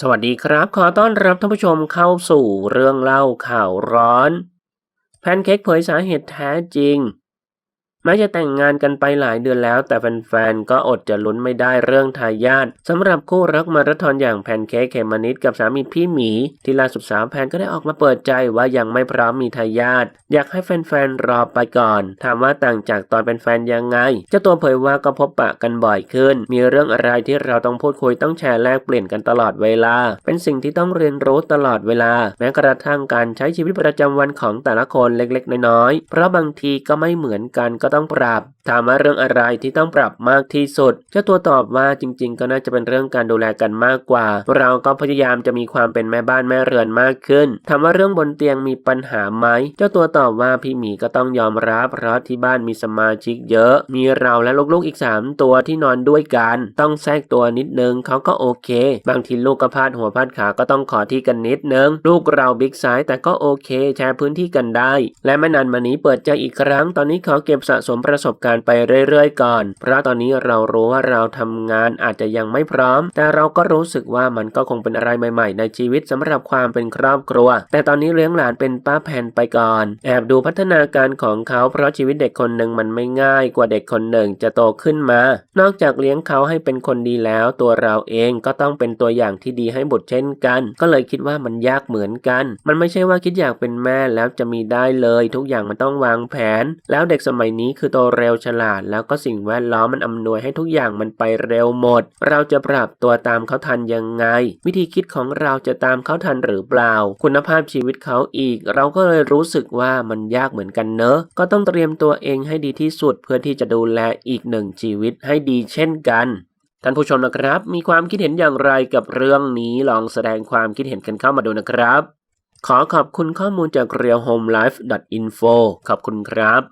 สวัสดีครับ ขอต้อนรับท่านผู้ชมเข้าสู่เรื่องเล่าข่าวร้อน แพนเค้กเผยสาเหตุแท้จริง แม้จะแต่งงานกันไปหลายเดือนแล้ว แต่แฟนๆก็อดจะลุ้นไม่ได้เรื่องทายาทสำหรับคู่รักมาราธอนอย่างแพนเค้กเขมมะนิดกับสามีพี่หมี ที่ล่าสุดสาวแพนก็ได้ออกมาเปิดใจว่ายังไม่พร้อมมีทายาทอยากให้แฟนๆรอไปก่อน ถามว่าต่างจากตอนเป็นแฟนยังไงเจ้าตัวเผยว่าก็พบปะกันบ่อยขึ้น มีเรื่องอะไรที่เราต้องพูดคุยต้องแชร์แลกเปลี่ยนกันตลอดเวลา เป็นสิ่งที่ต้องเรียนรู้ตลอดเวลา แม้กระทั่งการใช้ชีวิตประจำวันของแต่ละคนเล็กๆ น้อยๆเพราะบางทีก็ไม่เหมือนกันก็ต้องปราบ ถามว่าเรื่องอะไรที่ต้องปรับมากที่สุด เจ้าตัวตอบว่าจริง ๆ ก็น่าจะเป็นเรื่องการดูแลกันมากกว่า เราก็พยายามจะมีความเป็นแม่บ้านแม่เรือนมากขึ้น ถามว่าเรื่องบนเตียงมีปัญหาไหม เจ้าตัวตอบว่าพี่หมีก็ต้องยอมรับ เพราะที่บ้านมีสมาชิกเยอะ มีเราและลูกๆอีก 3 ตัวที่นอนด้วยกัน ต้องแทรกตัวนิดนึงเขาก็โอเค บางทีลูกก็พาดหัวพาดขาก็ต้องขอที่กันนิดนึง ลูกเราบิ๊กไซส์แต่ก็โอเค แชร์พื้นที่กันได้ และไม่นานมานี้เปิดใจอีกครั้ง ตอนนี้ขอเก็บสะสมประสบการณ์ไปเรื่อยๆ ก่อน เพราะตอนนี้เรารู้ว่าเราทำงานอาจจะยังไม่พร้อม แต่เราก็รู้สึกว่ามันก็คงเป็นอะไรใหม่ๆ ในชีวิตสำหรับความเป็นครอบครัว แต่ตอนนี้เลี้ยงหลานเป็นป้าแผ่นไปก่อน แอบดูพัฒนาการของเขาเพราะชีวิตเด็กคนหนึ่งมันไม่ง่ายกว่าเด็กคนหนึ่งจะโตขึ้นมา นอกจากเลี้ยงเขาให้เป็นคนดีแล้ว ตัวเราเองก็ต้องเป็นตัวอย่างที่ดีให้บุตรเช่นกัน ก็เลยคิดว่ามันยากเหมือนกัน มันไม่ใช่ว่าคิดอยากเป็นแม่แล้วจะมีได้เลย ทุกอย่างมันต้องวางแผน แล้วเด็กสมัยนี้คือโตเร็วฉลาด แล้วก็สิ่งแวดล้อมมันอำนวยให้ทุกอย่างมันไปเร็วหมด เราจะปรับตัวตามเขาทันยังไง วิธีคิดของเราจะตามเขาทันหรือเปล่า คุณภาพชีวิตเขาอีก เราก็เลยรู้สึกว่ามันยากเหมือนกันเนอะ ก็ต้องเตรียมตัวเองให้ดีที่สุดเพื่อที่จะดูแลอีกหนึ่งชีวิตให้ดีเช่นกันท่านผู้ชมนะครับ มีความคิดเห็นอย่างไรกับเรื่องนี้ลองแสดงความคิดเห็นกันเข้ามาดูนะครับ ขอขอบคุณข้อมูลจาก realhomelife.info ขอบคุณครับ